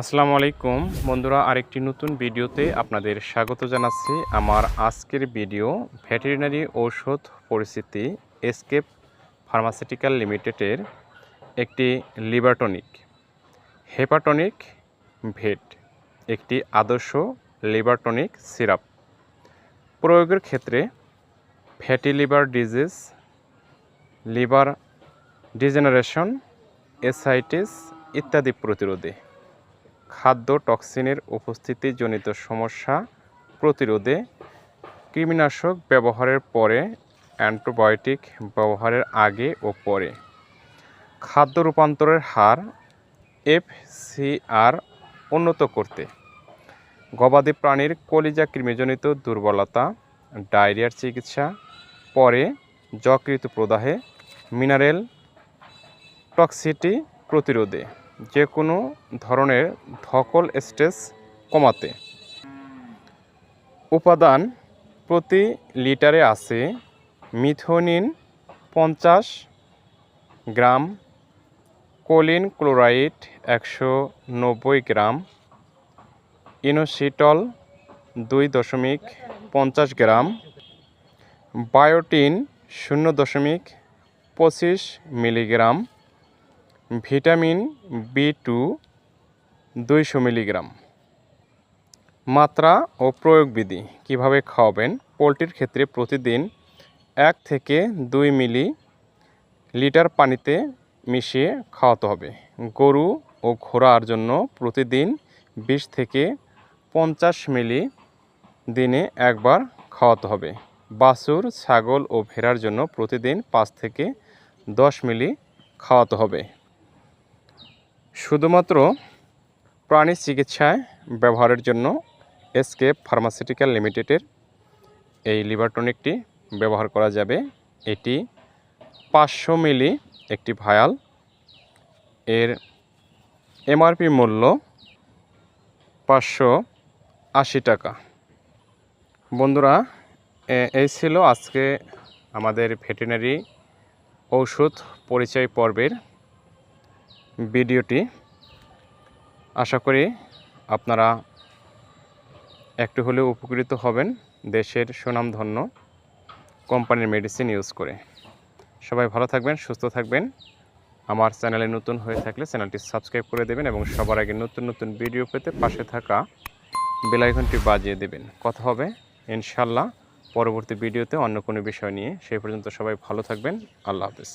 আসসালামু আলাইকুম। বন্ধুরা, আরেকটি নতুন ভিডিওতে আপনাদের স্বাগত জানাচ্ছি। আমার আজকের ভিডিও ভেটেরিনারি ঔষধ পরিস্থিতি এসকেপ ফার্মাসিউটিক্যাল লিমিটেডের একটি লিভারটনিক হেপাটনিক ভেট, একটি আদর্শ লিভারটনিক সিরাপ। প্রয়োগের ক্ষেত্রে fatty liver disease, liver degeneration ascites ইত্যাদি প্রতিরোধে খাদ্য টক্সিনের উপস্থিতিজনিত সমস্যা প্রতিরোধে কৃমিনাশক ব্যবহারের পরে, অ্যান্টিবায়োটিক ব্যবহারের আগে ও পরে। খাদ্য রূপান্তরের হার এফসিআর উন্নত করতে। গবাদি প্রাণীর কলিজা কৃমিজনিত দুর্বলতা, ডায়রিয়ার চিকিৎসা, পরে যকৃত প্রদাহে মিনারেল টক্সিটি প্রতিরোধে। যে কোনো ধরনের ধকল স্ট্রেস কমাতে। উপাদান প্রতি লিটারে আছে মিথোনিন পঞ্চাশ গ্রাম, কোলিন ক্লোরাইড একশো নব্বই গ্রাম, ইনোসিটল দুই দশমিক পঞ্চাশ গ্রাম, বায়োটিন শূন্য দশমিক পঁচিশ মিলিগ্রাম ভিটামিন বি টু দুইশো মিলিগ্রাম। মাত্রা ও প্রয়োগবিধি কীভাবে খাওয়াবেন? পোলট্রির ক্ষেত্রে প্রতিদিন এক থেকে দুই মিলি লিটার পানিতে মিশিয়ে খাওয়াতে হবে। গরু ও ঘোড়ার জন্য প্রতিদিন বিশ থেকে পঞ্চাশ মিলি দিনে একবার খাওয়াতে হবে। বাছুর, ছাগল ও ভেড়ার জন্য প্রতিদিন পাঁচ থেকে দশ মিলি খাওয়াতে হবে। শুধুমাত্র প্রাণী চিকিৎসায় ব্যবহারের জন্য এসকেপ ফার্মাসিউটিক্যাল লিমিটেডের এই লিভার টনিকটি ব্যবহার করা যাবে। এটি পাঁচশো মিলি একটি ভায়াল এর এমআরপি মূল্য পাঁচশো আশি টাকা। বন্ধুরা এই ছিল আজকে আমাদের ভেটেরিনারি ঔষধ পরিচয় পর্বের ভিডিওটি। আশা করি আপনারা একটু হলেও উপকৃত হবেন দেশের সুনামধন্য কোম্পানির মেডিসিন ইউজ করে। সবাই ভালো থাকবেন, সুস্থ থাকবেন। আমার চ্যানেলে নতুন হয়ে থাকলে চ্যানেলটি সাবস্ক্রাইব করে দেবেন এবং সবার আগে নতুন নতুন ভিডিও পেতে পাশে থাকা বেলাইকনটি বাজিয়ে দেবেন। কথা হবে ইনশাল্লাহ পরবর্তী ভিডিওতে অন্য কোনো বিষয় নিয়ে। সেই পর্যন্ত সবাই ভালো থাকবেন। আল্লাহ হাফিজ।